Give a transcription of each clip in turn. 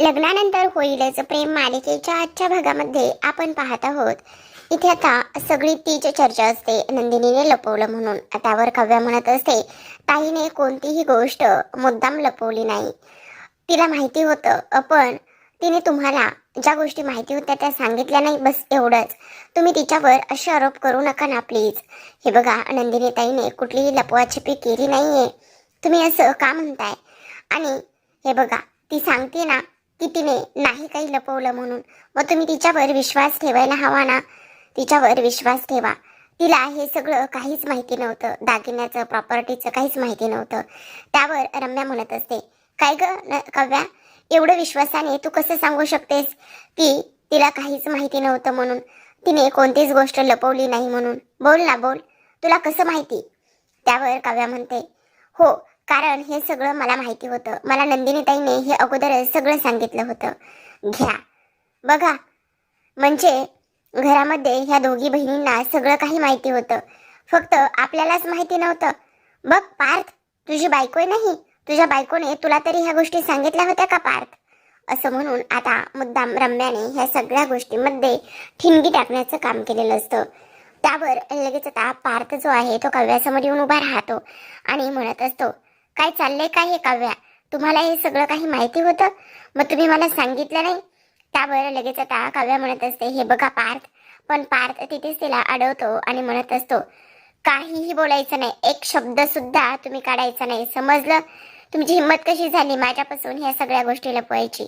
लग्नानंतर होईलच प्रेम मालिकेच्या आजच्या भागामध्ये आपण पाहत आहोत. इथे आता सगळी तीच चर्चा असते नंदिनीने लपवलं म्हणून. त्यावर काव्या म्हणत असते ताईने कोणतीही गोष्ट मुद्दाम लपवली नाही. तिला माहिती होतं पण तिने तुम्हाला ज्या गोष्टी माहिती होत्या त्या सांगितल्या नाही बस एवढंच. तुम्ही तिच्यावर असे आरोप करू नका ना प्लीज. हे बघा नंदिनी ताईने कुठलीही लपवाछपी केली नाहीये. तुम्ही असं का म्हणताय? आणि हे बघा ती सांगते ना की तिने नाही काही लपवलं म्हणून. मग तुम्ही तिच्यावर विश्वास ठेवायला हवा ना? तिच्यावर विश्वास ठेवा. तिला हे सगळं काहीच माहिती नव्हतं. दागिन्याचं प्रॉपर्टीचं काहीच माहिती नव्हतं. त्यावर रम्या म्हणत असते काय ग कव्या? एवढं विश्वासाने तू कसं सांगू शकतेस की तिला काहीच माहिती नव्हतं म्हणून? तिने कोणतीच गोष्ट लपवली नाही म्हणून? बोल ना बोल. तुला कसं माहिती? त्यावर काव्या म्हणते हो कारण हे सगळं मला माहिती होतं. मला नंदिनीताईने हे अगोदरच सगळं सांगितलं होतं. घ्या. बघा. म्हणजे घरामध्ये ह्या दोघी बहिणींना सगळं काही माहिती होतं. फक्त आपल्यालाच माहिती नव्हतं. बघ पार्थ तुझी बायको नाही तुझ्या बायकोने तुला तरी ह्या गोष्टी सांगितल्या होत्या का पार्थ? असं म्हणून आता मुद्दाम रम्याने ह्या सगळ्या गोष्टींमध्ये ठिणगी टाकण्याचं काम केलेलं असतं. त्यावर लगेच आता पार्थ जो आहे तो कव्यासमोर येऊन उभा राहतो आणि म्हणत असतो काय चाललंय काय हे काव्या? तुम्हाला हे सगळं काही माहिती होतं? मग तुम्ही मला सांगितलं नाही? त्यावर लगेच आता काव्या म्हणत असते हे बघा पार्थ. पण पार्थ तिथेच तिला अडवतो आणि म्हणत असतो काहीही बोलायचं नाही. एक शब्द सुद्धा तुम्ही काढायचा नाही. समजलं? तुमची हिंमत कशी झाली माझ्यापासून ह्या सगळ्या गोष्टी लपवायची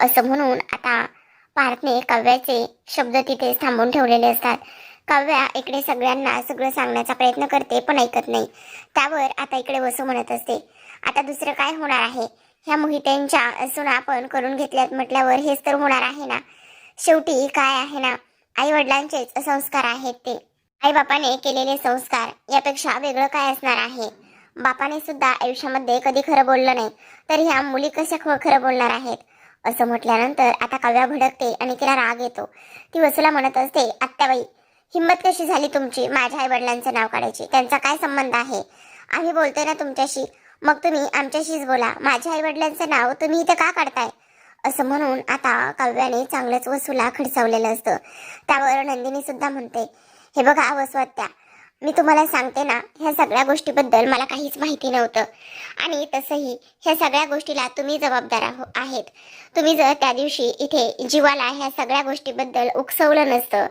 असं म्हणून आता पार्थने काव्याचे शब्द तिथेच थांबून ठेवलेले असतात. काव्या इकडे सगळ्यांना सगळं सांगण्याचा प्रयत्न करते पण ऐकत नाही. त्यावर आता इकडे वसू म्हणत असते. आता दुसरं काय होणार आहे? ह्या मोहित्यांच्या सुना आपण करून घेतल्यात म्हटल्यावर हेच तर होणार आहे ना? शेवटी काय आहे ना? आई वडिलांचेच संस्कार आहेत ते. आई बापाने केलेले संस्कार यापेक्षा वेगळं काय असणार आहे? बापाने सुद्धा आयुष्यामध्ये कधी खरं बोललं नाही तर ह्या मुली कशा ख- खरं बोलणार आहेत? असं म्हटल्यानंतर आता काव्या भडकते आणि तिला राग येतो. ती वसुला म्हणत असते आत्याबाई हिंमत कशी झाली तुमची? माझ्या आई वडिलांचं नाव काढायची. त्यांचा काय संबंध आहे? आम्ही बोलतोय ना तुमच्याशी. मग तुम्ही आमच्याशीच बोला. माझ्या आई वडिलांचं नाव तुम्ही इथं का काढताय? असं म्हणून आता काव्याने चांगलंच वसूला खडसावलेलं असतं. त्यावर नंदिनी सुद्धा म्हणते हे बघा वसवत्या मी तुम्हाला सांगते ना ह्या सगळ्या गोष्टीबद्दल मला काहीच माहिती नव्हतं. आणि तसंही ह्या सगळ्या गोष्टीला तुम्ही जबाबदार आहो- आहेत. तुम्ही जर त्या दिवशी इथे जीवाला ह्या सगळ्या गोष्टीबद्दल उकसवलं नसतं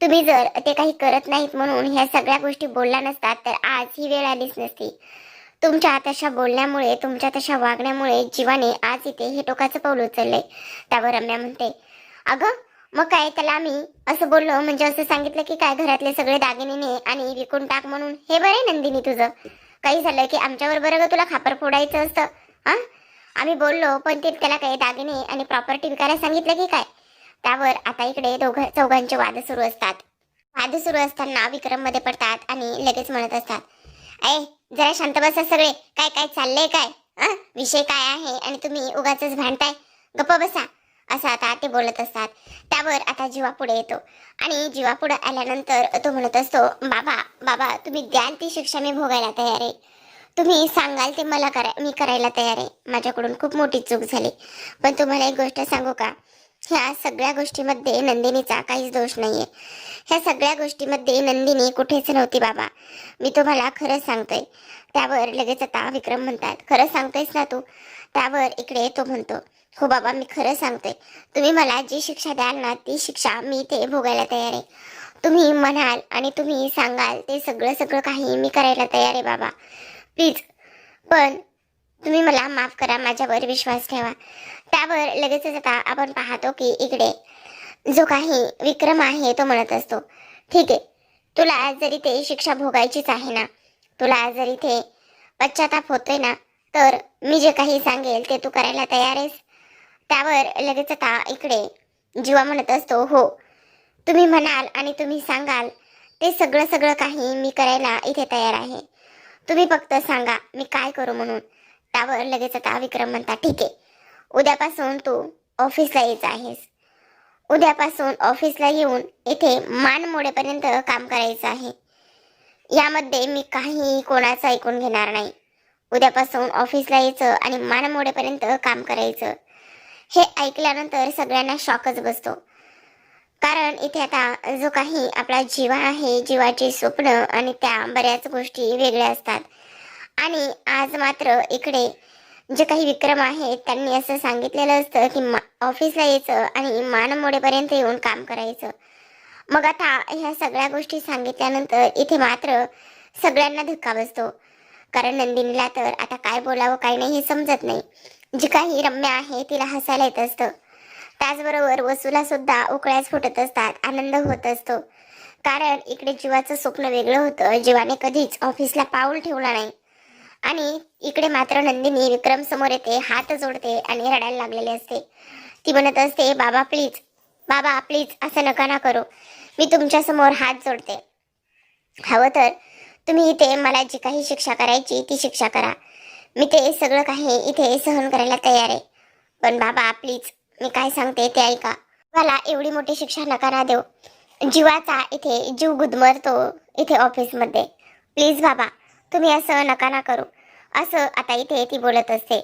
तुम्ही जर ते काही करत नाहीत म्हणून ह्या सगळ्या गोष्टी बोलल्या नसतात तर आज ही वेळ आलीच नसती. तुमच्या तशा बोलण्यामुळे तुमच्या तशा वागण्यामुळे जीवाने आज इथे हे टोकाचं पाऊल उचललंय. त्यावर रम्या म्हणते अगं मग काय त्याला आम्ही असं बोललो म्हणजे असं सांगितलं की काय घरातले सगळे दागिने आणि विकून टाक म्हणून? हे बरं आहे नंदिनी तुझं. काही झालं की आमच्यावर बरं ग तुला खापर फोडायचं असतं हा? आम्ही बोललो पण ते त्याला काही दागिने आणि प्रॉपर्टी विकायला सांगितलं की काय? त्यावर आता इकडे दोघ चौघांचे वाद सुरू असतात. वाद सुरू असताना विक्रममध्ये पडतात आणि लगेच म्हणत असतात ऐ जरा शांत बसा सगळे. काय काय चाललंय काय? विषय काय आहे आणि तुम्ही उगाच भांडताय? गप्प बसा. असं आता ते बोलत असतात. त्यावर आता जीवा पुढे येतो. आणि जीवा पुढे आल्यानंतर तो म्हणत असतो बाबा बाबा तुम्ही द्याल ती शिक्षा मी भोगायला तयार आहे. तुम्ही सांगाल ते मला करा मी करायला तयार आहे. माझ्याकडून खूप मोठी चूक झाली. पण तुम्हाला एक गोष्ट सांगू का? ह्या सगळ्या गोष्टीमध्ये नंदिनीचा काहीच दोष नाहीये. ह्या सगळ्या गोष्टीमध्ये नंदिनी कुठेच नव्हती बाबा. मी तुम्हाला खरंच सांगतोय. त्यावर लगेच आता विक्रम म्हणतात. खरं सांगतोयस ना तू? त्यावर इकडे तो म्हणतो. हो बाबा मी खरं सांगतोय. तुम्ही मला जी शिक्षा द्याल ना ती शिक्षा मी ते भोगायला तयार आहे. तुम्ही म्हणाल आणि तुम्ही सांगाल ते सगळं सगळं काही मी करायला तयार आहे बाबा. प्लीज. पण तुम्ही मला माफ करा माझ्यावर विश्वास ठेवा. त्यावर लगेचच आता आपण पाहतो की इकडे जो काही विक्रम आहे तो म्हणत असतो ठीक आहे तुला जरी ते शिक्षा भोगायचीच आहे ना तुला आज जर इथे पश्चाताप होतोय ना तर मी जे काही सांगेल ते तू करायला तयार आहेस. त्यावर लगेच आता इकडे जीवा म्हणत असतो हो तुम्ही म्हणाल आणि तुम्ही सांगाल ते सगळं सगळं काही मी करायला इथे तयार आहे. तुम्ही फक्त सांगा मी काय करू म्हणून. त्यावर लगेच आता विक्रम म्हणता ठीक आहे उद्यापासून तू ऑफिसला यायचं आहेस उद्यापासून ऑफिसला येऊन इथे मान मोडेपर्यंत काम करायचं आहे. यामध्ये मी काही कोणाचं ऐकून घेणार नाही. उद्यापासून ऑफिसला यायचं आणि मान मोडेपर्यंत काम करायचं. हे ऐकल्यानंतर सगळ्यांना शॉकच बसतो. कारण इथे आता जो काही आपला जीवा आहे जीवाची स्वप्न आणि त्या बऱ्याच गोष्टी वेगळ्या असतात. आणि आज मात्र इकडे जे काही विक्रम आहेत त्यांनी असं सांगितलेलं असतं की मा ऑफिसला यायचं आणि मान मोडेपर्यंत येऊन काम करायचं. मग आता ह्या सगळ्या गोष्टी सांगितल्यानंतर इथे मात्र सगळ्यांना धक्का बसतो. कारण नंदिनीला तर आता काय बोलावं काय नाही हे समजत नाही. जी काही रम्य आहे तिला हसायला येत असतं. त्याचबरोबर वसूला सुद्धा उकळ्याच फुटत असतात आनंद होत असतो. कारण इकडे जीवाचं स्वप्न वेगळं होतं जीवाने कधीच ऑफिसला पाऊल ठेवला नाही. आणि इकडे मात्र नंदिनी विक्रम समोर येते हात जोडते आणि रडायला लागलेली असते. ती म्हणत असते बाबा प्लीज बाबा प्लीज असं नका ना करू. मी तुमच्यासमोर हात जोडते. हवं तर तुम्ही इथे मला जी काही शिक्षा करायची ती शिक्षा करा. मी ते सगळं काही इथे सहन करायला तयार आहे. पण बाबा प्लीज मी काय सांगते ते ऐका. मला एवढी मोठी शिक्षा नका ना देऊ. जीवाचा इथे जीव गुदमरतो इथे ऑफिसमध्ये प्लीज बाबा तुम्ही असं नका ना करू. असं आता इथे ती बोलत असते.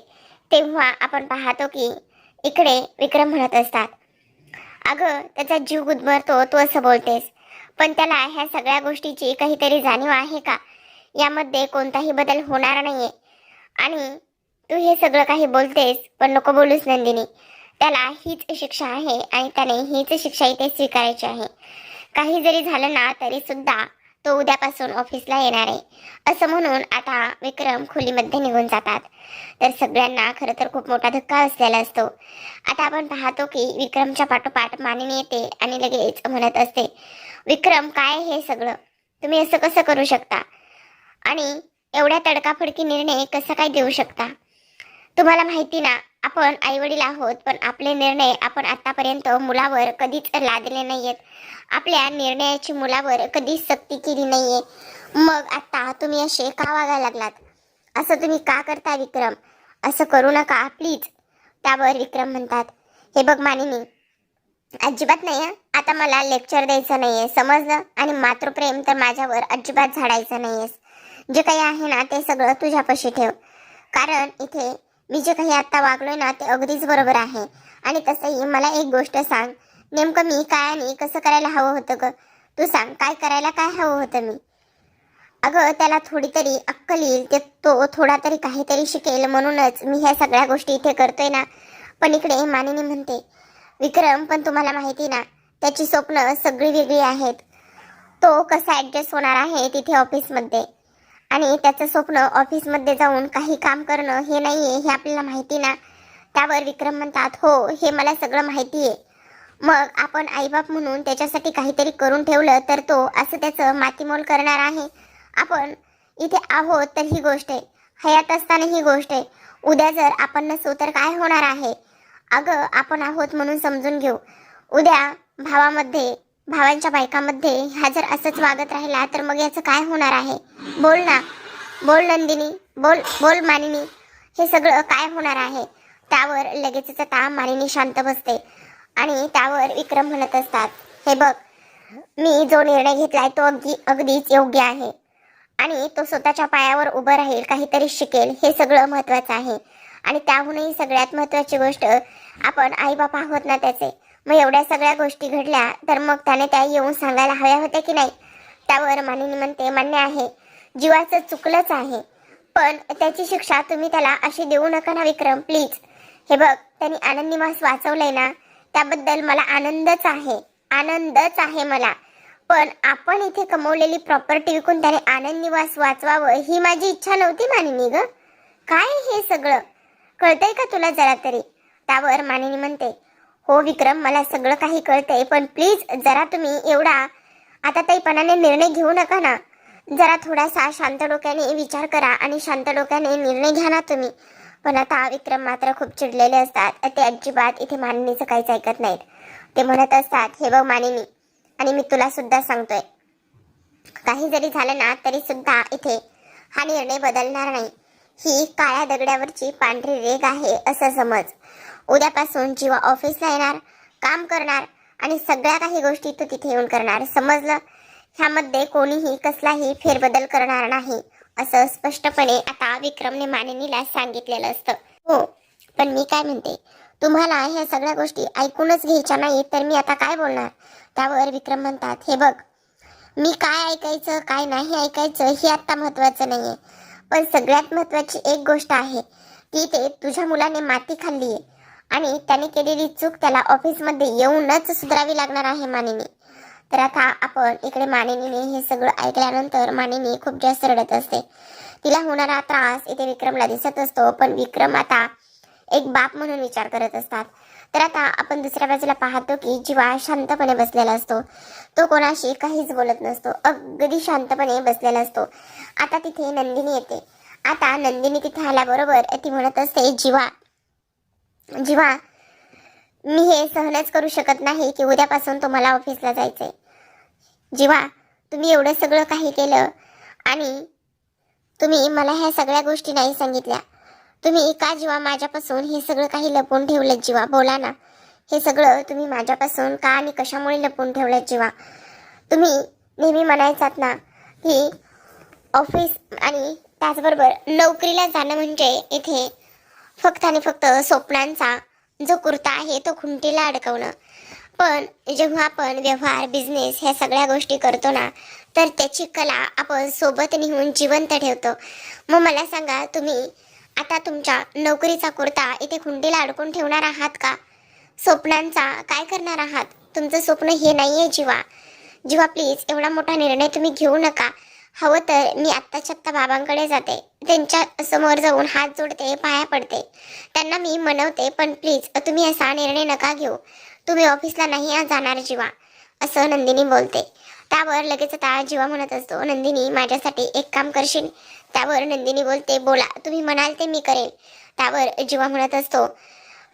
तेव्हा आपण पाहतो की इकडे विक्रम म्हणत असतात. अगं त्याचा जीव गुदमरतो तू असं बोलतेस. पण त्याला ह्या सगळ्या गोष्टीची काहीतरी जाणीव आहे का? यामध्ये कोणताही बदल होणार नाहीये. आणि तू हे सगळं काही बोलतेस पण नको बोलूस नंदिनी. त्याला हीच शिक्षा आहे आणि त्याने हीच शिक्षा इथे स्वीकारायची आहे. काही जरी झालं ना तरी सुद्धा तो उद्यापासून ऑफिसला येणार आहे. असं म्हणून आता विक्रम खोलीमध्ये निघून जातात. तर सगळ्यांना खरं तर खूप मोठा धक्का असलेला असतो. आता आपण पाहतो की विक्रमच्या पाठोपाठ मानिनी येते आणि लगेच म्हणत असते विक्रम काय हे सगळं? तुम्ही असं कसं करू शकता? आणि एवढ्या तडकाफडकी निर्णय कसं काय देऊ शकता? तुम्हाला माहिती ना आपण आईवडील आहोत पण आपले निर्णय आपण आतापर्यंत मुलावर कधीच लादले नाहीयेत. आपल्या निर्णयाची मुलावर कधीच सक्ती केली नाहीये. मग आता तुम्ही असे का वागायला लागलात? असं तुम्ही का करता विक्रम? असं करू नका प्लीज. त्यावर विक्रम म्हणतात. हे बघ मानिनी अजिबात नाही आता मला लेक्चर द्यायचं नाही आहे समजलं? आणि मातृप्रेम तर माझ्यावर अजिबात झाडायचं नाही आहेस जे काही आहे ना ते सगळं तुझ्यापाशी ठेव. कारण इथे मी जे काही आत्ता वागलोय ना ते अगदीच बरोबर आहे. आणि तसंही मला एक गोष्ट सांग. नेमकं मी काय आणि कसं करायला हवं होतं ग? तू सांग काय करायला काय हवं होतं मी? अगं त्याला थोडी तरी अक्कल येईल ते तो थोडा तरी काहीतरी शिकेल. म्हणूनच मी ह्या सगळ्या गोष्टी इथे करतोय ना. पण इकडे मानिनी म्हणते विक्रम पण तुम्हाला माहिती ना त्याची स्वप्न सगळी वेगळी आहेत. तो कसा ॲडजस्ट होणार आहे तिथे ऑफिसमध्ये आणि त्याचं स्वप्न ऑफिसमध्ये जाऊन काही काम करणं हे नाही आहे हे आपल्याला माहिती ना. त्यावर विक्रम म्हणतात हो हे मला सगळं माहिती आहे मग आपण आईबाप म्हणून त्याच्यासाठी काहीतरी करून ठेवलं तर तो असं त्याचं मातीमोल करणार आहे. आपण इथे आहोत तर ही गोष्ट आहे. हयात असताना ही गोष्ट आहे. उद्या जर आपण नसू तर काय होणार आहे? अगं आपण आहोत म्हणून समजून घेऊ. उद्या भावामध्ये भावांच्या बायकामध्ये हा जर असंच वागत राहिला तर मग याचं काय होणार आहे? बोल ना. बोल नंदिनी. बोल बोल मानिनी. हे सगळं काय होणार आहे? त्यावर लगेचच आता मानिनी शांत बसते आणि त्यावर विक्रम म्हणत असतात हे बघ मी जो निर्णय घेतलाय तो अगदी अगदीच योग्य आहे आणि तो स्वतःच्या पायावर उभं राहील काहीतरी शिकेल हे सगळं महत्वाचं आहे आणि त्याहूनही सगळ्यात महत्वाची गोष्ट आपण आईबाप आहोत ना त्याचे. मग एवढ्या सगळ्या गोष्टी घडल्या तर मग त्याने त्या येऊन सांगायला हव्या होत्या की नाही? त्यावर मानिनी म्हणते मान्य आहे. जीवाचं चुकलंच आहे. पण त्याची शिक्षा तुम्ही त्याला अशी देऊ नका ना विक्रम प्लीज. हे बघ त्यांनी आनंद निवास वाचवलंय ना त्याबद्दल मला आनंदच आहे. आनंदच आहे मला. पण आपण इथे कमवलेली प्रॉपर्टी विकून त्याने आनंद निवास वाचवावं ही माझी इच्छा नव्हती मानिनी ग. काय हे सगळं? कळतंय का तुला जरा तरी? त्यावर मानिनी म्हणते हो विक्रम मला सगळं काही कळतंय पण प्लीज जरा तुम्ही एवढा आता ताईपणाने निर्णय घेऊ नका ना. जरा थोडासा शांत डोक्याने विचार करा आणि शांत डोक्याने निर्णय घ्या ना तुम्ही. पण आता विक्रम मात्र खूप चिडलेले असतात. ते अजिबात इथे मानिनीचं काहीच ऐकत नाहीत. ते म्हणत असतात हे बघ मानिनी आणि मी तुला सुद्धा सांगतोय. काही जरी झालं ना तरी सुद्धा इथे हा निर्णय बदलणार नाही. ही काळ्या दगडावरची पांढरी रेग आहे असं समज. उद्यापासून जीवा ऑफिसला येणार काम करणार आणि सगळ्या काही गोष्टी तू तिथे येऊन करणार. समजलं? ह्यामध्ये कोणीही कसलाही फेरबदल करणार नाही असं स्पष्टपणे आता विक्रमने मानिनीला सांगितलेलं असतं. हो पण मी काय म्हणते? तुम्हाला ह्या सगळ्या गोष्टी ऐकूनच घ्यायच्या नाही तर मी आता काय बोलणार? त्यावर विक्रम म्हणतात हे बघ मी काय ऐकायचं काय नाही ऐकायचं हे आता नाही आहे पण सगळ्यात महत्त्वाची एक गोष्ट आहे ती ते तुझ्या मुलाने माती खाल्ली आहे आणि त्याने केलेली चूक त्याला ऑफिसमध्ये येऊनच सुधारावी लागणार आहे मानिनी. तर आता आपण इकडे मानिनीने हे सगळं ऐकल्यानंतर मानिनी खूप जास्त रडत असते. तिला होणारा त्रास इथे विक्रमला दिसत असतो पण विक्रम आता एक बाप म्हणून विचार करत असतात. तर आता आपण दुसऱ्या बाजूला पाहतो की जीवा शांतपणे बसलेला असतो. तो कोणाशी काहीच बोलत नसतो अगदी शांतपणे बसलेला असतो. आता तिथे नंदिनी येते. आता नंदिनी तिथे आल्याबरोबर ती म्हणत असते जीवा जीवा मी हे सहनच करू शकत नाही की उद्यापासून तुम्हाला ऑफिसला जायचं आहे जीवा तुम्ही एवढं सगळं काही केलं आणि तुम्ही मला ह्या सगळ्या गोष्टी नाही सांगितल्या. तुम्ही का जीवा माझ्यापासून हे सगळं काही लपवून ठेवलं जीवा? बोला ना. हे सगळं तुम्ही माझ्यापासून का आणि कशामुळे लपवून ठेवलं जीवा? तुम्ही नेहमी म्हणायचात ना की ऑफिस आणि त्याचबरोबर नोकरीला जाणं म्हणजे इथे फक्त आणि फक्त स्वप्नांचा जो कुर्ता आहे तो खुंटीला अडकवणं. पण जेव्हा आपण व्यवहार बिझनेस ह्या सगळ्या गोष्टी करतो ना तर त्याची कला आपण सोबत नेऊन जिवंत ठेवतो. मग मला सांगा तुम्ही आता तुमच्या नोकरीचा कुर्ता इथे खुंटीला अडकून ठेवणार आहात का? स्वप्नांचा काय करणार आहात? तुमचं स्वप्न हे नाही आहे जीवा. जीवा प्लीज एवढा मोठा निर्णय तुम्ही घेऊ नका. हवं तर मी आत्ताच्या आत्ता बाबांकडे जाते. त्यांच्यासमोर जाऊन हात जोडते पाया पडते. त्यांना मी मनवते पण प्लीज तुम्ही असा निर्णय नका घेऊ. तुम्ही ऑफिसला नाही आज जाणार जीवा. असं नंदिनी बोलते. त्यावर लगेच आता जीवा म्हणत असतो. नंदिनी माझ्यासाठी एक काम करशील? त्यावर नंदिनी बोलते बोला तुम्ही म्हणाल ते मी करेन. त्यावर जीवा म्हणत असतो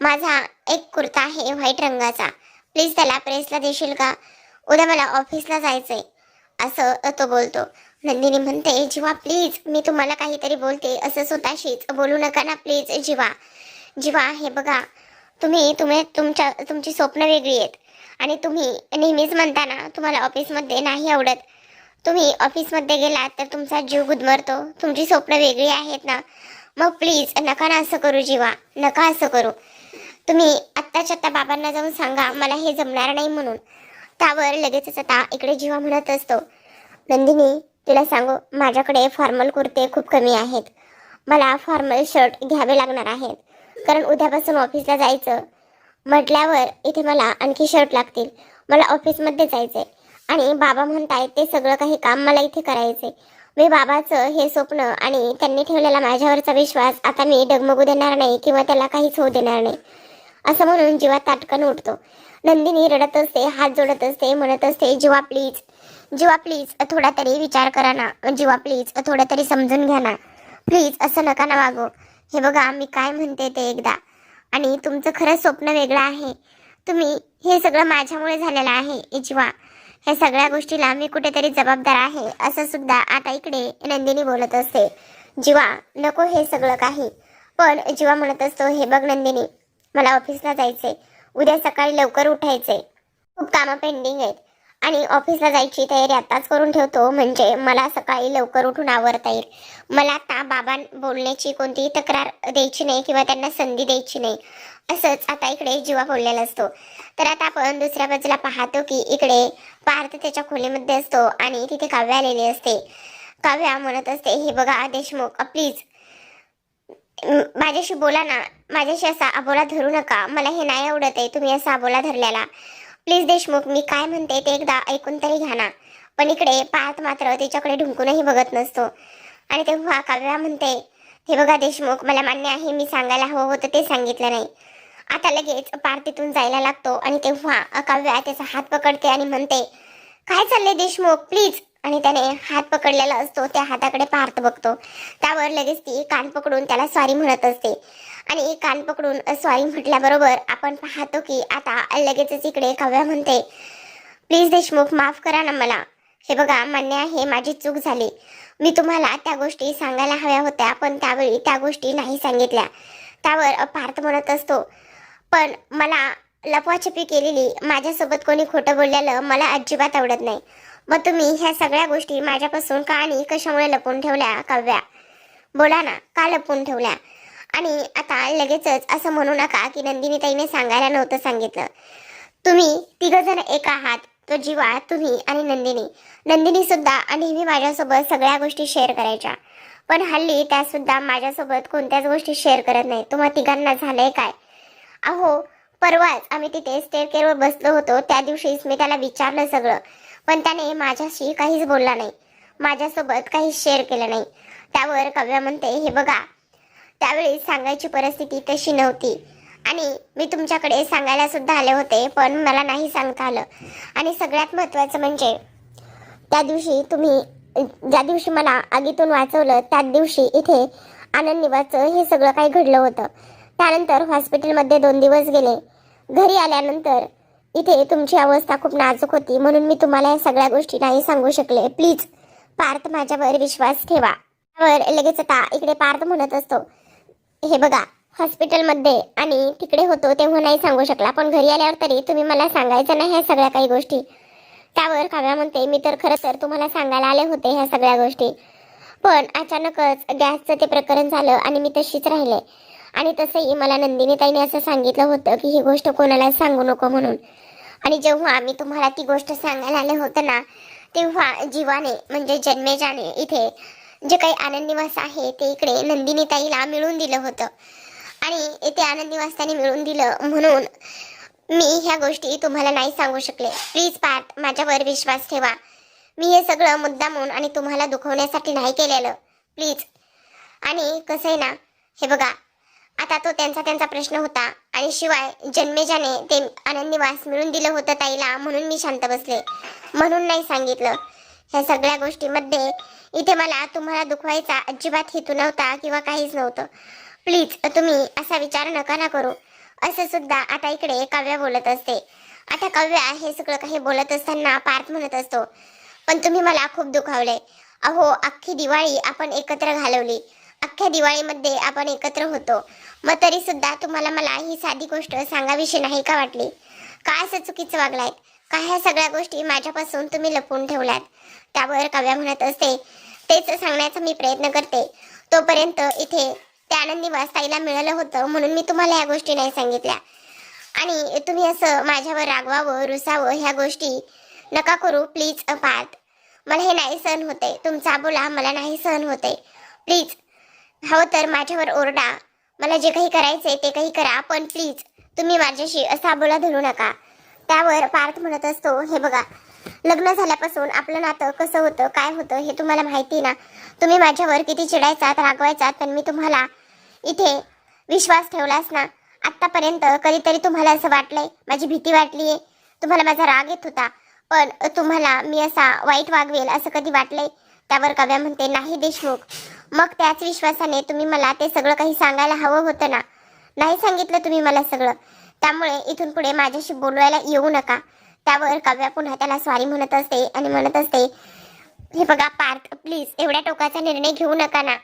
माझा एक कुर्ता आहे व्हाईट रंगाचा. प्लीज त्याला प्रेसला देशील का? उद्या मला ऑफिसला जायचंय. असं तो बोलतो. नंदिनी म्हणते जीवा प्लीज मी तुम्हाला काहीतरी बोलते असं स्वतःशीच. बोलू नका ना प्लीज जीवा. जीवा हे बघा तुम्ही तुम्ही तुमच्या तुमची स्वप्न वेगळी आहेत. आणि तुम्ही नेहमीच म्हणता ना तुम्हाला ऑफिसमध्ये नाही आवडत. तुम्ही ऑफिसमध्ये गेलात तर तुमचा जीव गुदमरतो. तुमची स्वप्न वेगळी आहेत ना. मग प्लीज नका ना असं करू जीवा. नका असं करू. तुम्ही आत्ताच्या आत्ता बाबांना जाऊन सांगा मला हे जमणार नाही म्हणून. त्यावर लगेचच आता इकडे जीवा म्हणत असतो. नंदिनी तुला सांगू माझ्याकडे फॉर्मल कुर्ते खूप कमी आहेत. मला फॉर्मल शर्ट घ्यावे लागणार आहेत. कारण उद्यापासून ऑफिसला जायचं. म्हटल्यावर इथे मला आणखी शर्ट लागतील. मला ऑफिसमध्ये जायचंय. आणि बाबा म्हणतायत ते सगळं काही काम मला इथे करायचंय. मी बाबाचं हे स्वप्न आणि त्यांनी ठेवलेला माझ्यावरचा विश्वास आता मी डगमगू देणार नाही किंवा त्याला काहीच होऊ देणार नाही. असं म्हणून जीवा ताटकन उठतो. नंदिनी रडत असते हात जोडत असते म्हणत असते जीवा प्लीज जीवा प्लीज थोडा तरी विचार करा ना. जीवा प्लीज थोडं तरी समजून घ्या ना. प्लीज असं नका ना वागो. हे बघा मी काय म्हणते ते एकदा. आणि तुमचं खरं स्वप्न वेगळं आहे. तुम्ही हे सगळं माझ्यामुळे झालेलं आहे जीवा. ह्या सगळ्या गोष्टीला मी कुठेतरी जबाबदार आहे असं सुद्धा आता इकडे नंदिनी बोलत असते. जीवा नको हे सगळं काही. पण जीवा म्हणत असतो हे बघ नंदिनी मला ऑफिसला जायचंय. उद्या सकाळी लवकर उठायचंय. खूप कामं पेंडिंग आहेत. आणि ऑफिसला जायची तयारी आताच करून ठेवतो. म्हणजे मला सकाळी लवकर उठून आवरता येईल. मला आता बाबां बोलण्याची कोणतीही तक्रार द्यायची नाही किंवा त्यांना संधी द्यायची नाही. असंच आता इकडे जीवा बोललेला असतो. तर आता आपण दुसऱ्या बाजूला पाहतो की इकडे पार्थ त्याच्या खोलीमध्ये असतो आणि तिथे काव्य आलेली असते. काव्या म्हणत असते हे बघा देशमुख प्लीज माझ्याशी बोला ना. माझ्याशी असा अबोला धरू नका. मला हे नाही आवडत आहे तुम्ही असा अबोला धरलेला प्लीज देशमुख मी काय म्हणते ते एकदा ऐकून तरी घ्या ना. पण इकडे पाहत मात्र तिच्याकडे ढुंकूनही बघत नसतो. आणि तेव्हा काव्या म्हणते हे बघा देशमुख मला मान्य आहे मी सांगायला हवं होतं ते सांगितलं नाही. आता लगेच पार तिथून जायला लागतो आणि तेव्हा काव्या त्याचा हात पकडते आणि म्हणते काय चाललंय देशमुख प्लीज? आणि त्याने हात पकडलेला असतो त्या हाताकडे पार्थ बघतो. त्यावर लगेच ती कान पकडून त्याला सॉरी म्हणत असते. आणि कान पकडून सॉरी म्हटल्याबरोबर आपण पाहतो की आता लगेचच इकडे काव्या म्हणते प्लीज देशमुख माफ करा ना मला. हे बघा मान्य आहे माझी चूक झाली. मी तुम्हाला त्या गोष्टी सांगायला हव्या होत्या पण त्यावेळी त्या गोष्टी नाही सांगितल्या. त्यावर पार्थ म्हणत असतो. पण मला लपवाछपी केलेली माझ्यासोबत कोणी खोटं बोललेलं मला अजिबात आवडत नाही. मग तुम्ही ह्या सगळ्या गोष्टी माझ्यापासून का आणि कशामुळे लपवून ठेवल्या काव्या? बोला ना का लपवून ठेवल्या? आणि आता लगेचच असं म्हणू नका की नंदिनी ताईने सांगायला नव्हतं सांगितलं. तुम्ही तिघ जण एक आहात तो जीवा तुम्ही आणि नंदिनी. नंदिनी सुद्धा नेहमी माझ्यासोबत सगळ्या गोष्टी शेअर करायच्या. पण हल्ली त्या सुद्धा माझ्यासोबत कोणत्याच गोष्टी शेअर करत नाही. तुम्हा तिघांना झालंय काय? अहो परवाच आम्ही तिथे स्टेअरकेअरवर बसलो होतो. त्या दिवशीच मी त्याला विचारलं सगळं. पण त्याने माझ्याशी काहीच बोलला नाही. माझ्यासोबत काहीच शेअर केलं नाही. त्यावर कव्या म्हणते हे बघा त्यावेळी सांगायची परिस्थिती तशी नव्हती. आणि मी तुमच्याकडे सांगायला सुद्धा आले होते पण मला नाही सांगता आलं. आणि सगळ्यात महत्त्वाचं म्हणजे त्या दिवशी तुम्ही ज्या दिवशी मला आगीतून वाचवलं त्या दिवशी इथे आनंद निवासचं हे सगळं काही घडलं होतं. त्यानंतर हॉस्पिटलमध्ये दोन दिवस गेले. घरी आल्यानंतर इथे तुमची अवस्था खूप नाजूक होती म्हणून मी तुम्हाला या सगळ्या गोष्टी नाही सांगू शकले. प्लीज पार्थ माझ्यावर विश्वास ठेवा. त्यावर लगेच आता इकडे पार्थ म्हणत असतो. हे बघा हॉस्पिटलमध्ये आणि तिकडे होतो तेव्हा नाही सांगू शकला. पण घरी आल्यावर तरी तुम्ही मला सांगायचं नाही ह्या सगळ्या काही गोष्टी. त्यावर काव्या म्हणते मी तर खरं तर तुम्हाला सांगायला आले होते ह्या सगळ्या गोष्टी. पण अचानकच गॅसचं ते प्रकरण झालं आणि मी तशीच राहिले. आणि तसंही मला नंदिनी ताईने असं सांगितलं होतं की ही गोष्ट कोणाला सांगू नको म्हणून. आणि जेव्हा मी तुम्हाला ती गोष्ट सांगायला आले होतं ना तेव्हा जीवाने म्हणजे जन्मेजाने इथे जे काही आनंद निवास आहे ते इकडे नंदिनी ताईला मिळून दिलं होतं. आणि इथे आनंद निवास मिळून दिलं म्हणून मी ह्या गोष्टी तुम्हाला नाही सांगू शकले. प्लीज पार्ट माझ्यावर विश्वास ठेवा. मी हे सगळं मुद्दामून आणि तुम्हाला दुखवण्यासाठी नाही केलेलं. प्लीज आणि कसं आहे ना हे बघा आता तो त्यांचा त्यांचा प्रश्न होता आणि शिवाय जन्मेजाने ते आनंद निवास मिळून दिलं होतं ताईला म्हणून मी शांत बसले. म्हणून नाही सांगितलं. ह्या सगळ्या गोष्टीमध्ये इथे मला तुम्हाला दुखवायचा अजिबात हेतू नव्हता किंवा काहीच नव्हतं. प्लीज तुम्ही असा विचार नका ना करू. असं सुद्धा आता इकडे काव्या बोलत असते. आता काव्या हे सगळं काही बोलत असताना पार्थ म्हणत असतो पण तुम्ही मला खूप दुखावले. अहो अख्खी दिवाळी आपण एकत्र घालवली. अख्ख्या दिवाळीमध्ये आपण एकत्र होतो. मग तरी सुद्धा तुम्हाला मला ही साधी गोष्ट सांगाविषयी नाही का वाटली? काय असं चुकीचं वागलायत का ह्या सगळ्या गोष्टी माझ्यापासून तुम्ही लपवून ठेवल्यात? त्यावर काव्या म्हणत असते. तेच सांगण्याचा मी प्रयत्न करते. तोपर्यंत इथे त्या आनंदी वाचताईला मिळालं होतं म्हणून मी तुम्हाला या गोष्टी नाही सांगितल्या. आणि तुम्ही असं माझ्यावर रागवावं रुसावं ह्या गोष्टी नका करू प्लीज पार्थ मला हे नाही सहन होते. तुमचा बोला मला नाही सहन होते. प्लीज हवं तर माझ्यावर ओरडा. मला जे काही करायचंय ते काही करा पण प्लीज तुम्ही माझ्याशी असा बोला धरू नका. त्यावर पार्थ म्हणत असतो हे बघा लग्न झाल्यापासून आपलं नातं कसं होतं काय होतं हे तुम्हाला माहिती ना? तुम्ही माझ्यावर किती चिडायचात रागवायचात पण मी तुम्हाला इथे विश्वास ठेवलास ना आतापर्यंत कधीतरी तुम्हाला असं वाटलंय माझी भीती वाटलीये तुम्हाला माझा राग येत होता पण तुम्हाला मी असा वाईट वागवेल असं कधी वाटलंय? त्यावर कव्या म्हणते नाही देशमुख. मग त्याच विश्वासाने तुम्ही मला ते सगळं काही सांगायला हवं होतं ना? नाही सांगितलं तुम्ही मला सगळं. त्यामुळे इथून पुढे माझ्याशी बोलवायला येऊ नका. त्यावर काव्या पुन्हा त्याला स्वारी म्हणत असते आणि म्हणत असते हे बघा पार्थ प्लीज एवढ्या टोकाचा निर्णय घेऊ नका ना.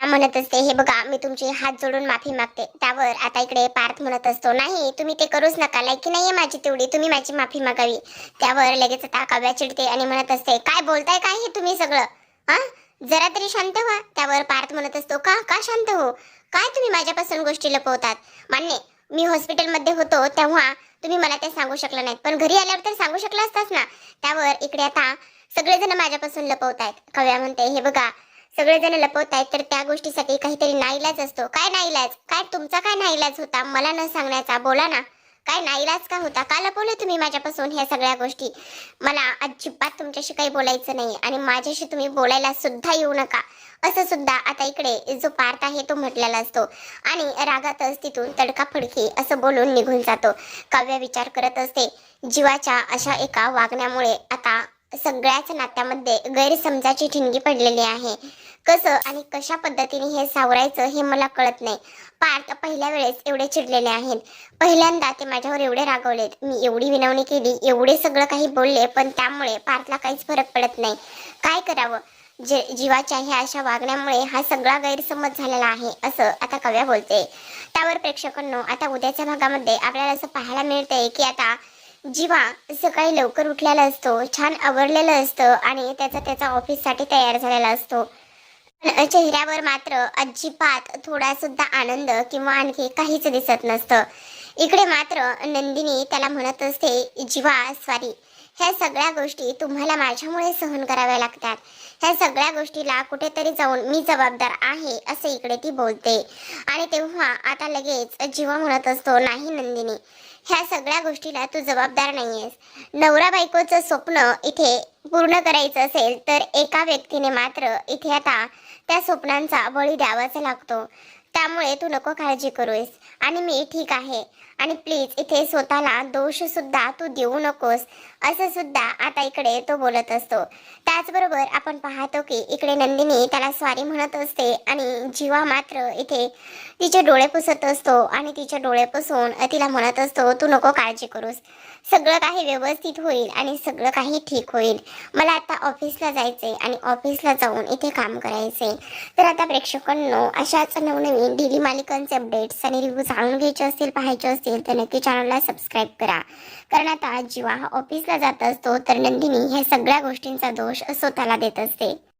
म्हणत असते हे बघा मी तुमचे हात जोडून माफी मागते. त्यावर आता इकडे पार्थ म्हणत असतो नाही तुम्ही ते करूच नका लायकी नाहीये माझी तेवढी तुम्ही माझी माफी मागावी. त्यावर लगेच आता काव्या चिडते आणि म्हणत असते काय बोलताय काय हे तुम्ही सगळं? हा? जरा तरी शांत व्हा. त्यावर पार्थ म्हणत असतो का का शांत हो? काय तुम्ही माझ्यापासून गोष्टी लपवतात? मान्य मी हॉस्पिटलमध्ये होतो तेव्हा तुम्ही मला ते सांगू शकला नाहीत. पण घरी आल्यावर तर सांगू शकला असतास ना. त्यावर इकडे आता सगळेजण माझ्यापासून लपवतायत कव्या म्हणते हे बघा सगळेजण लपवतायत तर त्या गोष्टीसाठी काहीतरी नाईलाज असतो. काय नाईलाज? काय तुमचा काय नाईलाज होता? मला न सांगण्याचा बोला ना. काय नाईलाज का होता? का लपवलं तुम्ही माझ्यापासून ह्या सगळ्या गोष्टी? मला अजिबात तुमच्याशी काही बोलायचं नाही आणि माझ्याशी तुम्ही बोलायला सुद्धा येऊ नका. असं सुद्धा आता इकडे जो पार्थ आहे तो म्हटलेला असतो. आणि रागातच तिथून तडकाफडकी असं बोलून निघून जातो. काव्य विचार करत असते जीवाच्या अशा एका वागण्यामुळे आता सगळ्याच नात्यामध्ये गैरसमजाची ठिणगी पडलेली आहे. कसं आणि कशा पद्धतीने हे सावरायचं हे मला कळत नाही. पार्थ पहिल्या वेळेस एवढे चिडलेले आहेत. पहिल्यांदा ते माझ्यावर एवढे रागवलेत. मी एवढी विनवणी केली एवढे सगळं काही बोलले पण त्यामुळे पार्थला काहीच फरक पडत नाही. काय करावं? जे जीवाच्या ह्या अशा वागण्यामुळे हा सगळा गैरसमज झालेला आहे असं आता कव्या बोलते. त्यावर प्रेक्षकांनो आता उद्याच्या भागामध्ये आपल्याला असं पाहायला मिळतंय की आता जीवा सकाळी लवकर उठलेला असतो छान आवरलेला असतं आणि त्याचा त्याचा ऑफिससाठी तयार झालेला असतो. चेहऱ्यावर मात्र अजिबात थोडा सुद्धा आनंद किंवा आणखी काहीच दिसत नसतं. इकडे मात्र नंदिनी त्याला म्हणत असते जीवा स्वारी ह्या सगळ्या गोष्टी तुम्हाला माझ्यामुळे सहन कराव्या लागतात. ह्या सगळ्या गोष्टीला कुठेतरी जाऊन मी जबाबदार आहे असे इकडे ती बोलते. आणि तेव्हा आता लगेच जीवा म्हणत असतो नाही नंदिनी ह्या सगळ्या गोष्टीला तू जबाबदार नाहीयेस. नवरा बायकोचं स्वप्न इथे पूर्ण करायचं असेल तर एका व्यक्तीने मात्र इथे आता त्या स्वप्नांचा बळी द्यावाच लागतो. त्यामुळे तू नको काळजी करूस आणि मी ठीक आहे. आणि प्लीज इथे स्वतःला दोष सुद्धा तू देऊ नकोस. असं सुद्धा आता इकडे तो बोलत असतो. त्याचबरोबर आपण पाहतो की इकडे नंदिनी त्याला स्वारी म्हणत असते आणि जीवा मात्र इथे तिचे डोळे पुसत असतो आणि तिचे डोळे पुसून तिला म्हणत असतो तू नको काळजी करूस. सगळं काही व्यवस्थित होईल आणि सगळं काही ठीक होईल. मला आता ऑफिसला जायचे आणि ऑफिसला जाऊन इथे काम करायचे तर आता प्रेक्षकांनो अशाच नवनवीन डेली मालिकांचे अपडेट्स आणि रिव्ह्यू जाणून घ्यायचे असतील पाहायचे असतील तर नक्की चॅनलला सबस्क्राईब करा. कारण आता जेव्हा हा ऑफिसला जात असतो तर नंदिनी ह्या सगळ्या गोष्टींचा दोष स्वतःला देत असते.